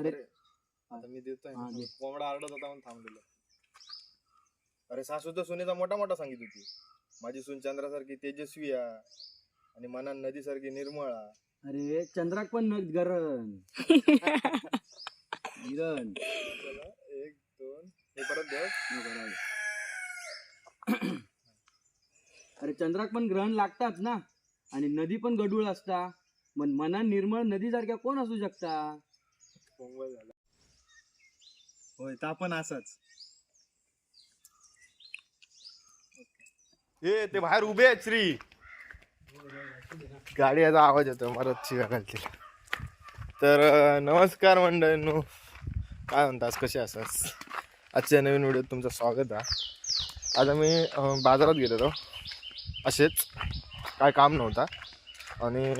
अरे. आता मी देतोय ना. कोंबडा आरडत होता म्हणून थांबलेलो. अरे सासू तर सुनेचा मोठा मोठा सांगित होती. माझी सून चंद्रासारखी तेजस्वी आणि मनान नदीसारखी निर्मळ आहे. अरे चंद्राक पण नग गरण गिरण चला, एक दोन. हे परत द्या नको राहू दे. अरे चंद्राक पण ग्रहण लागतात ना. आणि नदी पण गडूळ असता. मग मना निर्मळ नदी सारख्या कोण असू शकता? पोंगल झाला. होय ता असाच. हे ते बाहेर उभे आहेत श्री. गाडी याचा आवाज येतो मराठी शिव्या घालतील. तर अं, नमस्कार मंडळींनो. काय म्हणतास कसे असास? आजच्या नवीन व्हिडिओत तुमचं स्वागत आहे. आज आम्ही अं, बाजारात गेलेलो असेच काय काम नव्हता. आणि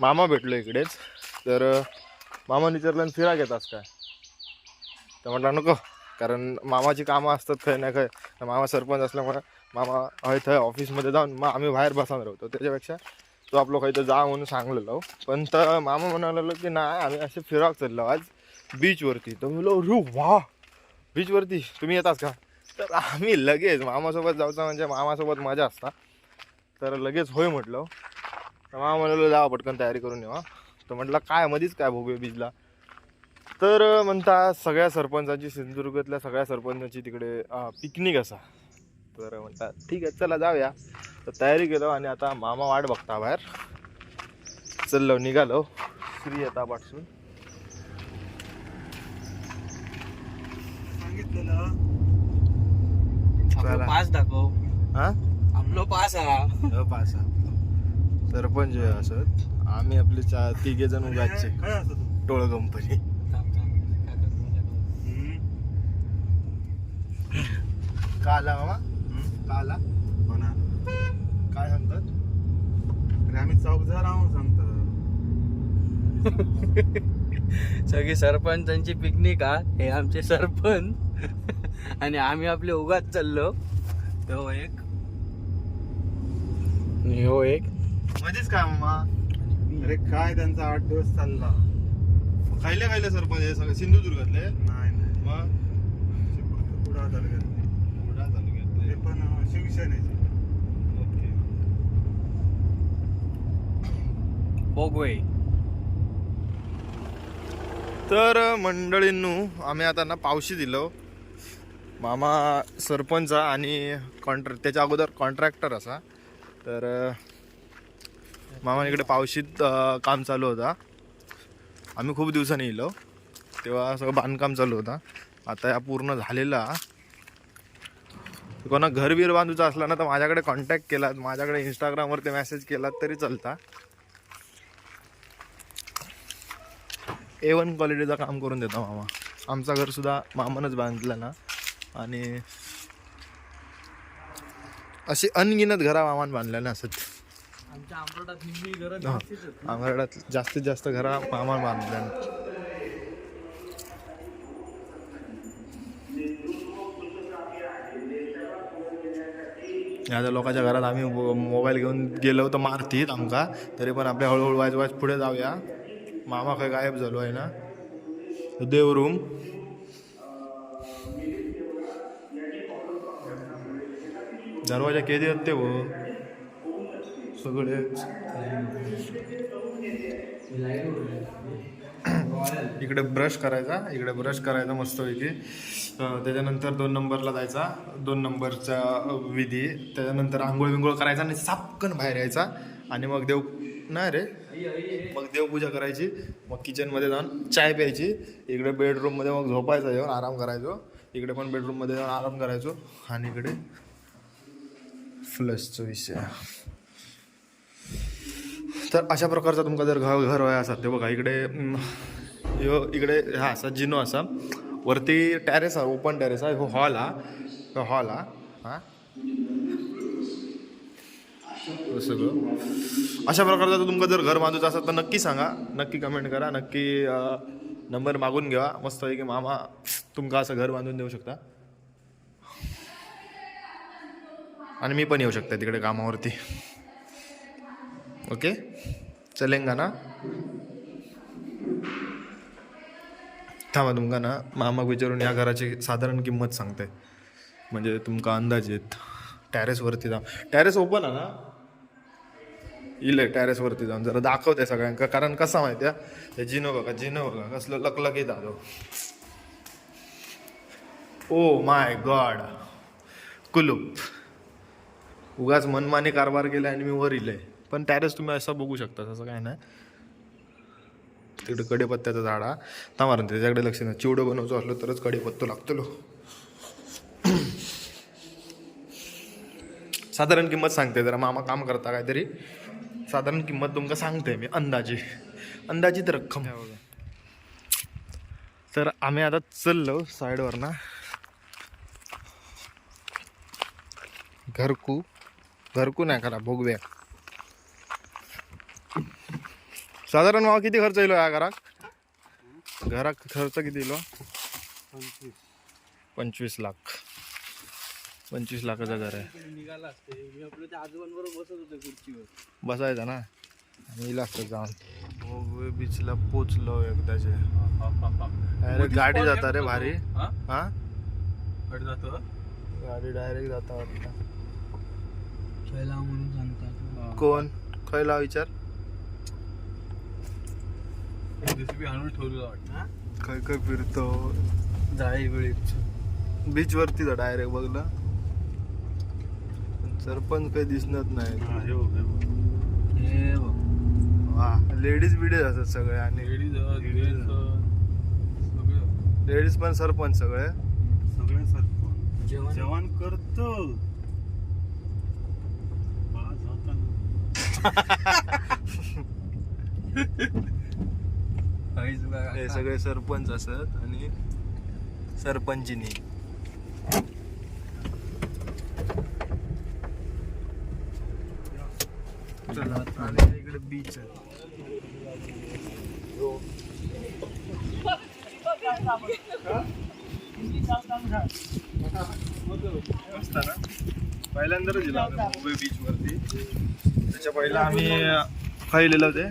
मामा भेटलो इकडेच. तर अं, मामा विचारलं "आणि फिरा घेतास काय? तर म्हटलं नको कारण मामाची कामं असतात खय ना खय तर मामा सरपंच असल्यामुळे मामा हय थंय ऑफिसमध्ये जाऊन मग आम्ही बाहेर बसावून राहतो त्याच्यापेक्षा तो आपलं खंय तर जा म्हणून सांगलेलो. पण तर मामा म्हणालेलो की नाही आम्ही असे फिराक चाललो आज बीचवरती तर म्हणलो रु वा! बीचवरती तुम्ही येतास का? तर आम्ही लगेच मामासोबत जाऊचा म्हणजे मामासोबत मजा असता. तर लगेच होय म्हटलं. तर मामा म्हणालो जा पटकन तयारी करून येवा तर म्हटलं काय मध्येच काय भोगे बीचला. तर म्हणता सगळ्या सरपंचाची सिंधुदुर्गातल्या सगळ्या सरपंचाची तिकडे पिकनिक असा. तर म्हणतात ठीक आहे चला जाऊया. तर तयारी केलो आणि आता मामा वाट बघता बाहेर. चललो निघालो श्री येता पाठसून. पास दाखव. हा? आपलो पास हा. हो, पाच सहा. सरपंच आहे असत आम्ही आपले चार तिघे जण उगाचे टोळ कंपनी का आला मामा का आला काय सांगतात? आम्ही चौक जर राहून सांगतो सगळी सरपंचांची पिकनिक हा? हे आमचे सरपंच. आणि आम्ही आपले उगाच चाललो. तो एक. हो एक. मध्येच काय मामा? अरे काय त्यांचा आठ दिवस चालला? खायले खायले सरपंच हे सगळे सिंधुदुर्गातले? नाही नाही. मग? कुडा तालुक्यातले. कुठं तालुक्यातले. ते पण अं, शिवसेनेचे. ओके. बोगवे तर मंडळींनू आम्ही आता ना पावशी दिलो. मामा सरपंच हा आणि कॉन्ट्रॅ त्याच्या अगोदर कॉन्ट्रॅक्टर असा. तर अं, मामा इकडे पावशीत काम चालू होता. आम्ही खूप दिवसांनी येलो तेव्हा सगळं बांधकाम चालू होता. आता या पूर्ण झालेला. कोणा घर बीर बांधूचा असला ना तर माझ्याकडे कॉन्टॅक्ट केलात माझ्याकडे इंस्टाग्रामवरती मेसेज केलात तरी चालता. ए वन क्वालिटीचं काम करून देतो मामा. आमचं घरसुद्धा मामानच मामानंच बांधलं ना. आणि असे अनगिनत घरा मामान बांधल्या ना असत हा. आमच्याकडे जास्तीत जास्त घरा मामान बांधल्या ज्या लोकांच्या घरात आम्ही मोबाईल घेऊन गेलो तर मारतीत आमका. तरी पण आपल्या हळूहळू वाज वाज पुढे जाऊया. मामा काय गायब झालो आहे ना? देव रूम. दरवाजा केदी आहेत ते हो सगळे. इकडे ब्रश करायचा इकडे ब्रश करायचा मस्तपैकी. अं, त्याच्यानंतर दोन नंबरला जायचा. दोन नंबरचा विधी. त्याच्यानंतर आंघोळ विंघोळ करायचा आणि सापकन बाहेर यायचा. आणि मग देव नाही रे मग देवपूजा करायची. मग किचनमध्ये जाऊन चाय प्यायची. इकडे बेडरूममध्ये मग झोपायचं येऊन आराम करायचो. इकडे पण बेडरूममध्ये जाऊन आराम करायचो. आणि इकडे फ्लशचा विषय. तर अशा प्रकारचा तुमका जर घर घर वय असा ते बघा इकडे ह्यो इकडे हा असा जिनो असा. वरती टॅरेस हा ओपन टॅरेस हा हो हॉल हा. हो हॉल हा. सगळं. अशा प्रकारचं जर तुमका जर घर बांधूचं असेल तर नक्की सांगा. नक्की कमेंट करा. नक्की नंबर मागून घ्या. मस्त आहे की मामा तुमका असं घर बांधून देऊ शकता. आणि मी पण येऊ शकते तिकडे कामावरती. ओके? चलेंगा ना? थांबा तुमका ना मामाक विचारून या घराची साधारण किंमत सांगते. म्हणजे तुमका अंदाज येत. टॅरेसवरती जा टॅरेस ओपन आहे ना? इले टॅरेसवरती जाऊन. जरा दाखवते सगळ्यांका. कारण कसा माहिती आहे? हे जिनो बघा जिनो बघा. कसलं लकलकीत आलो ओ माय गॉड कुलूप. उगाच मनमानी कारभार केला आणि मी वर इले. पण टॅरेस तुम्ही असं बघू शकता तसं काय नाही. तिकडे कडेपत्त्याचा झाड हा थांबा रे, त्याच्याकडे लक्ष नाही चिवडं बनवतो असलो तरच कडेपत्तो लागतो साधारण किंमत सांगते जरा मामा काम करता काहीतरी. साधारण किंमत तुमका सांगते मी अंदाजे. अंदाजित रक्कम. तर आम्ही आता चललो साईडवर ना घरकू. घरकू नाही करा भोगव्या. साधारण भाव किती खर्च येलो या घरात? घरात खर्च किती येलो पंचवीस लाख. पंचवीस लाखाचं घर आहे. मी बसायचं ना? आणि लागतं जाऊन. बीचला पोचलो एकदाचे अरे गाडी जाता रे भारी. हा? जातो गाडी डायरेक्ट जाता वाटतं. कोण? खयला विचार. आणून ठेवलेलं वाटतं. खय खय फिरतो? जाळी वेळी बीच वरती जा डायरेक्ट बघला सरपंच काही दिसत नाही. हा, हे बघ, हे बघ. हे बघ. वा लेडीज बिडीज असतात सगळे आणि लेडीज पण सरपंच सगळे. सगळे सरपंच. जेवण? जेवण करतो. आज होता ना. हे सगळे सरपंच असत आणि सरपंचिनी. चला इकडे बीच पहिल्यांदाच गेलो मुंबई बीच वरती. त्याच्या पहिला आम्ही खायलेलं होते.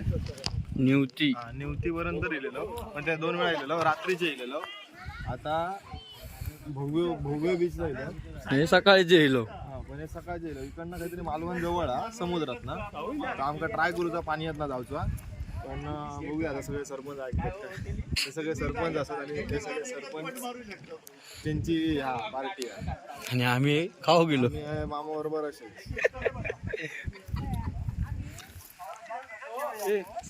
निवती हा निवतीपर्यंत गेलेलो पण त्या दोन वेळा गेलेलो रात्रीचे गेलेलो आता भोगवे भोगवे बीचला गेलो. हे सकाळी जेलो हा पण हे सकाळचे गेलो इकडनं काहीतरी मालवण जवळ हा समुद्रात ना तर आमका ट्राय करूचा पाण्यात ना जाऊचा. पण बघूया आता सगळे सरपंच ऐकतात. ते सगळे सरपंच असतात आणि ते सगळे सरपंच त्यांची हा पार्टी आहे. आणि आम्ही खाऊ गेलो. मामा बरोबर असेल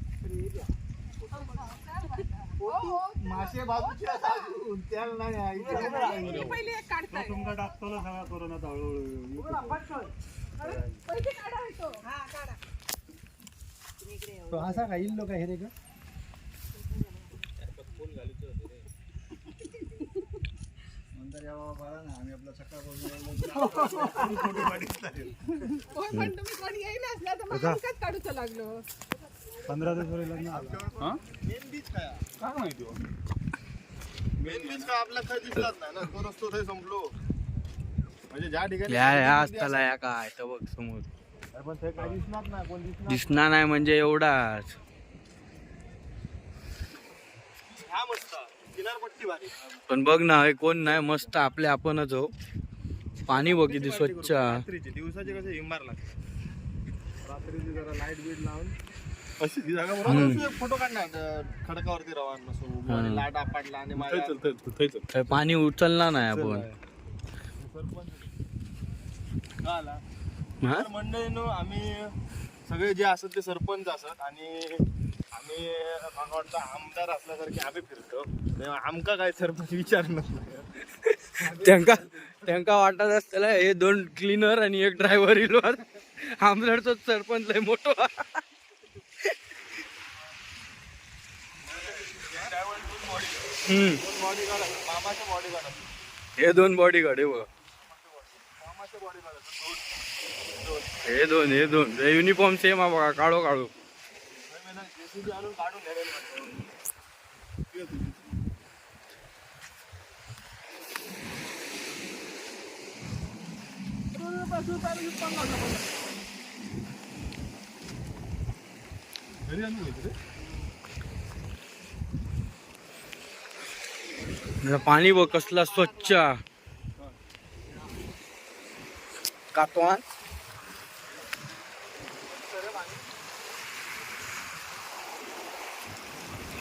मासे बाजूचे त्याला नाही पहिले एक काढताय. तो तुमका टाकतो ना सगळा कोरोनात हळूहळू काढा हा काढा. असा का? येईल लोक हे रे का होय पण तुम्ही कोणी येईल असला तर मग काढूचं लागलो. पंधरा दिवस लग्न आलं. मेन बीच काय मेन बीच काय आपला काही दिसलाच नाही ना? तो रस्तो संपलो. म्हणजे ज्या ठिकाणी या या गर्दी असताला या काय? तर बघ समोर. पण ते दिसणार नाही कोण दिसणार दिसणार नाही म्हणजे एवढाच. हा मस्त. किनारपट्टी भारी. पण बघ ना हे कोण नाही मस्त आपले आपणच हो. पाणी बघ किती स्वच्छ. रात्रीचे दिवसाचे कसे हिंबार लागते रात्रीची जरा लाइट बीट लावून. अशी ती जागा बरोबर फोटो काढणार खडकावरती रवान आणि लाट आपटला आणि माझ्या काय पाणी उचलणार नाही आपण. का आला हा? तर मंडळीनो आम्ही सगळे जे असत ते सरपंच असत आणि आम्ही मला वाटतं आमदार असल्यासारखे आम्ही फिरतो. तेव्हा आमका काय सरपंच विचारणं त्यांका त्यांका वाटत असतं हे दोन क्लीनर आणि एक ड्रायव्हर इलवर आमदारचा सरपंच लय मोठो. हे दोन बॉडी गार्ड हे बघ हे दोन हे दोन युनिफॉर्म सेम हा बघा काढो काढो हे पाणी बघ कसला स्वच्छ. कातवान.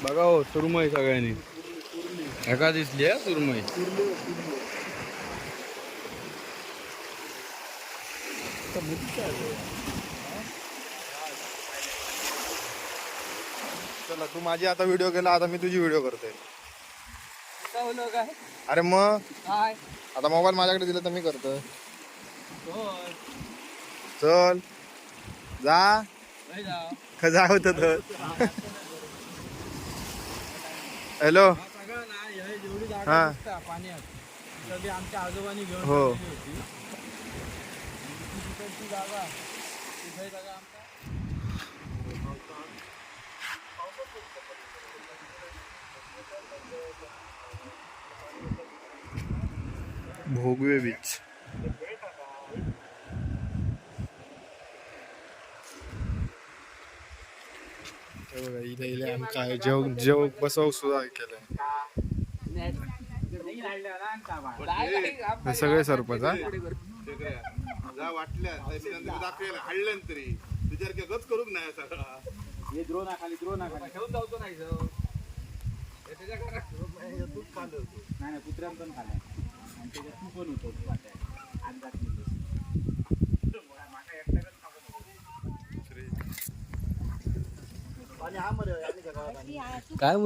बघा हो सुरमई सगळ्यांनी. एका दिसली आहे सुरमई. चला तू माझी आता व्हिडिओ केला आता मी तुझी व्हिडिओ काय अरे मग? काय? आता मोबाईल माझ्याकडे दिला तर मी करतोय चल. जा. जा होत तर. हॅलो. सगळं ना हे. जेवढी हा. जागा असता पाण्यात सगळी आमच्या आजोबांनी घेऊन हो. ठेवलेली होती. ती तिकडची जागा तिथे जागा आमचा भोगवे बीच. हे बघा इथे इथे आम्ही काय जेव जेव बसव सुद्धा केलंय. हे सगळे सरपंच हा? जा वाटल्या दाखवायला हाडलं तरी. तुझ्या गच करूक नाही सगळा हे द्रोण खाली द्रोण खाली ठेवून जाऊतो नाही सर. त्याच्या घरात. नाही पण त्याच्यात तू पण होतो वाट्या. आत घातलेलं. माका एकट्याकच खाऊ नको. काय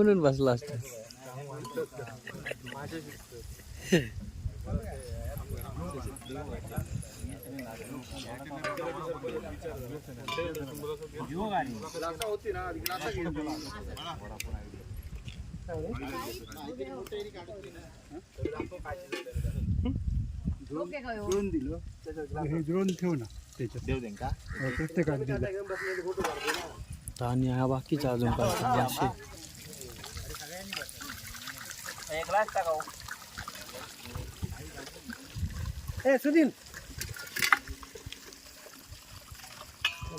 बसला असता हे ड्रोन ठेव ना त्याच्यात हो, प्रत्येकात दिलं. आणि हा बाकीचा अजून काय असे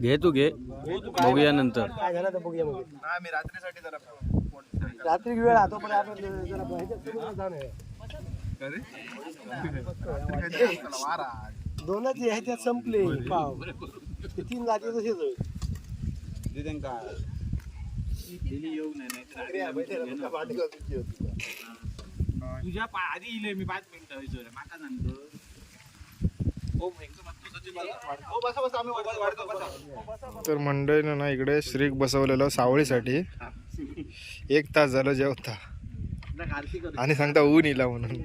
घे तू घे. बघूया नंतर. काय झालं तर बघूया मग मी रात्रीसाठी जरा रात्री वेळ राहतो पण आपण जरा ह्याच्यात फिरून जाऊन ये. दोनच ह्याच्यात संपले. पाव. ते तीन जाती तसेच होईल. तुझ्या पा- आधी इले मी पाच मिनिटं माका सांगतो. तर मंडळीनं ना इकडे श्रीक बसवलेलं सावळीसाठी. एक तास झालं जेवता. आणि सांगता ऊन इला म्हणून.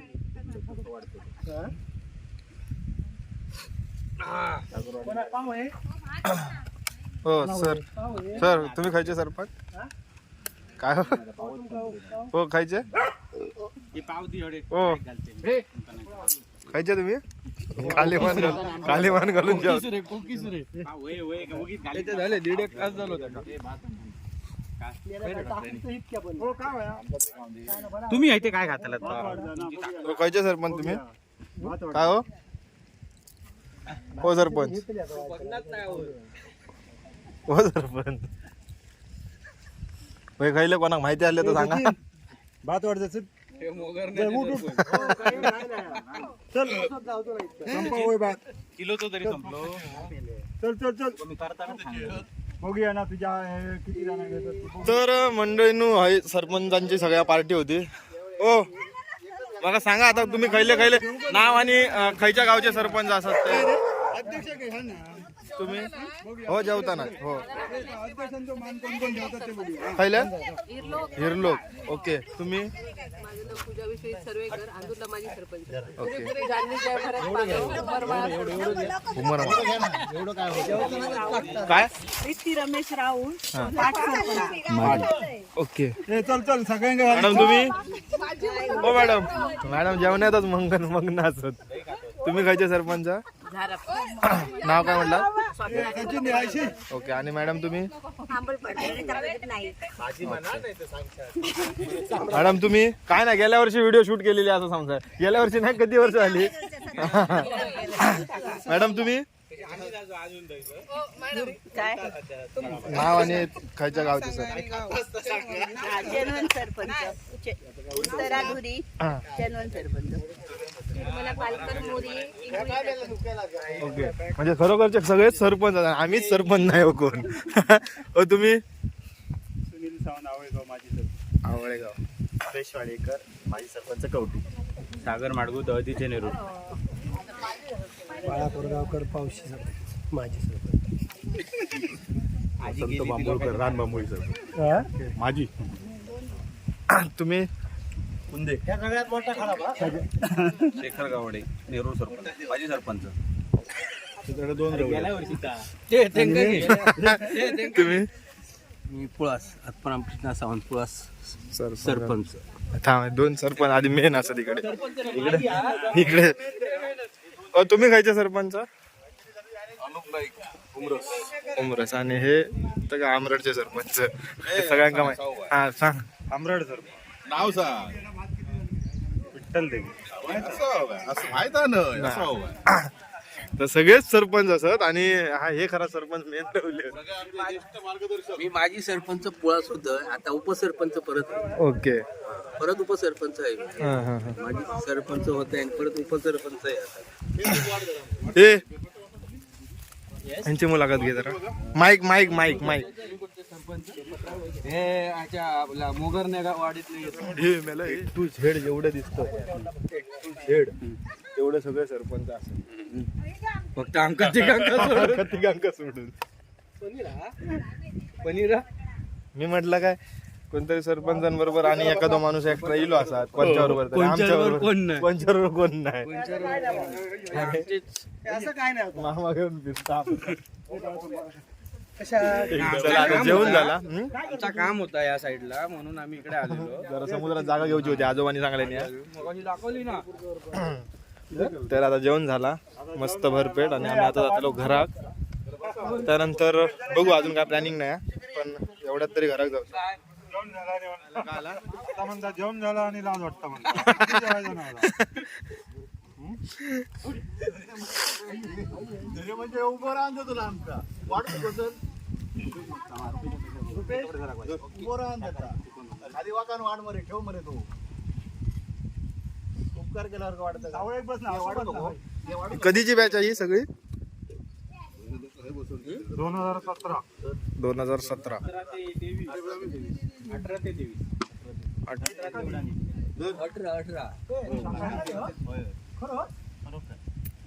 हो सर. सर तुम्ही खायचे सरपंच? काय हो? हो खायचे? हो खायचे तुम्ही? खाली मान घालून खाली मान घालून जेव झाले दीड एक तास झालो हो? तुम्ही इथे काय खाताला हो, खायचे सरपंच तुम्ही? काय हो? हो सरपंच. हो सरपंच. होय खायले कोणाक माहिती आले तर सांगा. भात वाढत चल असंच लावतो ना इतकं. किलोचं तरी संपलो. चल चल चल. बघूया ना तुझ्या हे किती जण घेतात ते बघू. तर मंडळीनू हाय सरपंचांची सगळ्या पार्टी होती. ओ बघा सांगा आता तुम्ही खैले खैले नाव आणि अं, खैच्या गावचे सरपंच असत ते. अध्यक्ष तुम्ही? हो जेवताना. हो. खैले हिरलोक. ओके. तुम्ही? काय? रमेश राऊळ ओके. ए, चल चल सगळ्यांना मॅडम तुम्ही? हो मॅडम. मॅडम जेवण्यातच मंगन मग्न असत तुम्ही खायचे सरपंच? नाव काय म्हटलं? ओके आणि मॅडम तुम्ही? मॅडम तुम्ही? काय नाही गेल्या वर्षी व्हिडिओ शूट केलेली असं समजा गेल्या वर्षी नाही किती वर्ष झाली? मॅडम तुम्ही? नाव आणि खायच्या गावचे सर. सरपंच. सरपंच. मला पालकर मोरी ओके. म्हणजे खरोखरचे सगळेच सरपंच आहेत. आम्हीच सरपंच नाही हो कोण. हो तुम्ही? सुनील सावंत आवळेगाव माझी सर आवळेगाव. पेशवाडेकर माजी सरपंच कवटी सागर माडगू तहतीचे नेहरू बाळा कोरगावकर पावशी सरपंच माझी सरपंच. संत बांबोळकर रान बांबोळी सर माझी तुम्ही? या सगळ्यात मोठा खराब हा. शेखर गावडे नेहरू सरपंच माझी सरपंच. तिकडे दोन तुम्ही? मी पुळास आत्माराम कृष्णा सावंत पुळास सर सरपंच. थांब दोन सरपंच आधी मेन असत इकडे. इकडे इकडे. अ, तुम्ही खायचे सरपंच? उमरस. आणि हे तर का आमरडचे सरपंच? हे सगळ्यांका माहिती. हा सांग. आमराड सर नाव सांग. आहे असं हवंय. तर सगळेच सरपंच असत आणि हा हे खरा सरपंच मेन ठेवले मी माजी सरपंच पुळास होतं आता उपसरपंच परत आहे. ओके. परत उपसरपंच आहे मी. हा हा हा. माजी सरपंच होते आणि परत उपसरपंच आहे आता. हे यांची मुलाखत घे जरा. Mic mic mic mic. हे आच्या आपला मोगर वाडीतले हे मला हे. तू झेड जेवढं दिसतं. झेड तेवढं सगळे सरपंच असत फक्त आमका तिघांका तिघांका सोडून? पनीरा मी म्हटलं काय कोणतरी सरपंचांबरोबर आणि एखादा माणूस एक्स्ट्रा पंचाबरोबर. आमच्याबरोबर कोण नाही. पंचाबरोबर कोण नाही? असं काय नाही मामा घेऊन फिरता जेवण झाला? आमचा काम होता या साईडला म्हणून आम्ही इकडे आलेलो. जरा समुद्रात जागा घ्यायची होती आजोबांनी मग दाखवली ना. तर आता जेवण झाला मस्त भरपेट आणि आम्ही आता जातलो घरात. त्यानंतर बघू अजून काय प्लॅनिंग नाही पण एवढ्यात तरी घरात जाऊ. जेवण झालं आणि लाज वाटतं आता? म्हणजे उभं राहून तुला आमचा. वाटत बसल उभं राहून खाली वाकान वाढ मरे ठेव मरे तू. उपकार केल्यावर वाटत सावळ्यात बस ना ना. कधीची बॅच आहे ही सगळी? दोन हजार सतरा. दोन हजार सतरा. अठरा ते तेवीस. अठरा अठरा.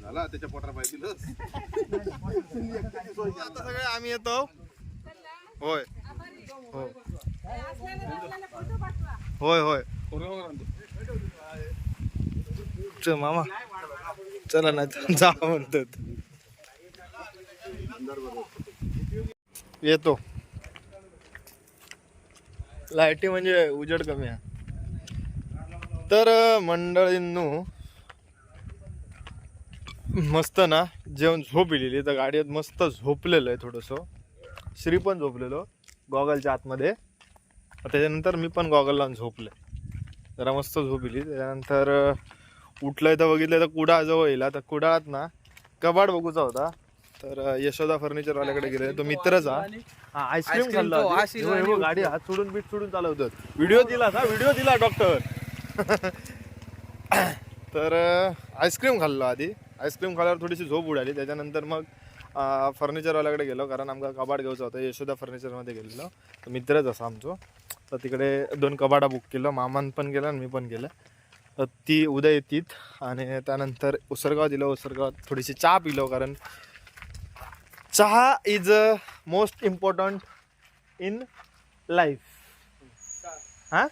झाला त्याच्या पोटाला पाहिजे आता सगळे आम्ही येतो. होय. हो. होय होय. चल मामा. चला ना जा म्हणतात. येतो. लाईटी म्हणजे उजेड कमी आहे. तर मंडळींनो मस्त ना जेवण झोप इलेली तर गाडीत मस्त झोपलेलं आहे थोडंसं. श्री पण झोपलेलो गॉगलच्या आतमध्ये. त्याच्यानंतर मी पण गॉगल लावून झोपले जरा मस्त झोप इली त्याच्यानंतर अं, उठलंय तर बघितलं तर कुडा जवळ येईल. तर कुडाळात ना कबाड बघूचा होता. तर यशोदा फर्निचरवाल्याकडे गेले तो मित्रच हा आईस्क्रीम खाल्ला गाडी हात सोडून बीट सोडून चालवतात व्हिडिओ दिला का व्हिडिओ दिला डॉक्टर तर आईस्क्रीम खाल्लो आधी. आईस्क्रीम खाल्ल्यावर थोडीशी झोप उडाली. त्याच्यानंतर मग फर्निचरवाल्याकडे गेलो कारण आमका कबाड घ्यायचं होतं. यशोदा फर्निचरमध्ये गेलेलो. तर मित्रच असा आमचो. तर तिकडे दोन कबाडा बुक केलं. मामान पण केलं आणि मी पण केलं अ, ती उद्या येतील. आणि त्यानंतर उसरगाव दिलं उसरगावात थोडीशी चहा पिलो कारण चहा is a most important in life हा.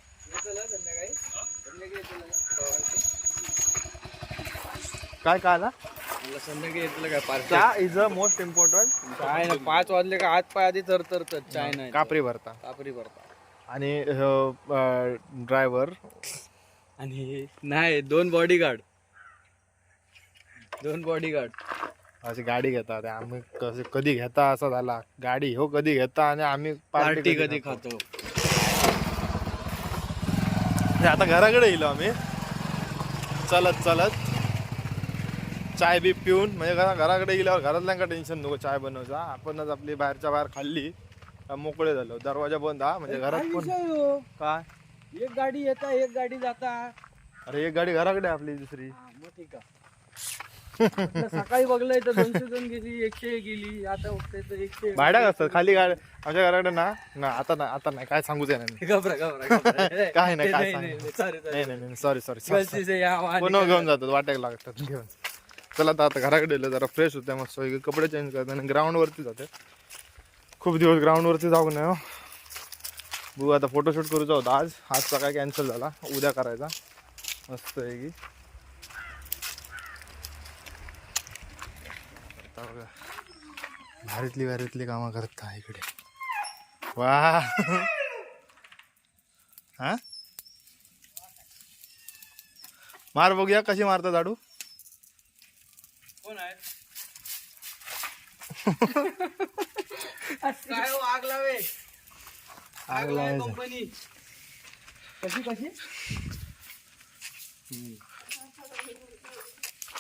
काय काय आला संध्याकाळी येतलं काय पार्टी चहा इज अ मोस्ट इम्पॉर्टंट काय नाही पाच वाजले का हात पाय आधी तर तर चाय नाही कापरी भरता. कापरी भरता. आणि ड्रायव्हर आणि नाही दोन बॉडीगार्ड दोन बॉडीगार्ड अशी गाडी घेतात आम्ही कसे कधी घेता असा झाला. गाडी हो कधी घेता आणि आम्ही पार्टी कधी खातो. आता घराकडे येलो आम्ही. चलत चलत. चाय बी पिऊन म्हणजे घरा घराकडे गेल्यावर घरातल्यांका टेन्शन नको चाय बनवायचा. आपणच आपली बाहेरच्या बाहेर खाल्ली का मोकळे झालो. दरवाजा बंद हा म्हणजे घरात पण काय? एक गाडी येता एक गाडी जाता. अरे एक गाडी घराकडे आपली दुसरी. मग ठीक आहे. आपलं सकाळी बघलंय तर दोनशे जण गेली एकशे गेली आता उठते तर एकशे भाड्याक असतात खाली गाडी आमच्या घराकडे ना ना आता नाही आता नाही काय सांगूच येणार नाही. घबरा घबरा घबरा. काय नाही, काय नाही. नाही. नाही नाही सॉरी सॉरी कोण घेऊन जातात वाटायला लागतात घेऊन. चला आता आता घराकडे जरा फ्रेश होते मस्त वगैरे कपडे चेंज करते आणि ग्राउंडवरती जाते. खूप दिवस ग्राउंडवरती जाऊ नये हो. बघू आता फोटोशूट करूचा होता आज. आजचा काय कॅन्सल झाला उद्या करायचा. मस्त आहे की भारीतली भारीतली कामं करता इकडे. वा. हा? मार बघूया कशी मारता झाडू कोण आहे काय हो, आग लावे आग लावे कंपनी कशी कशी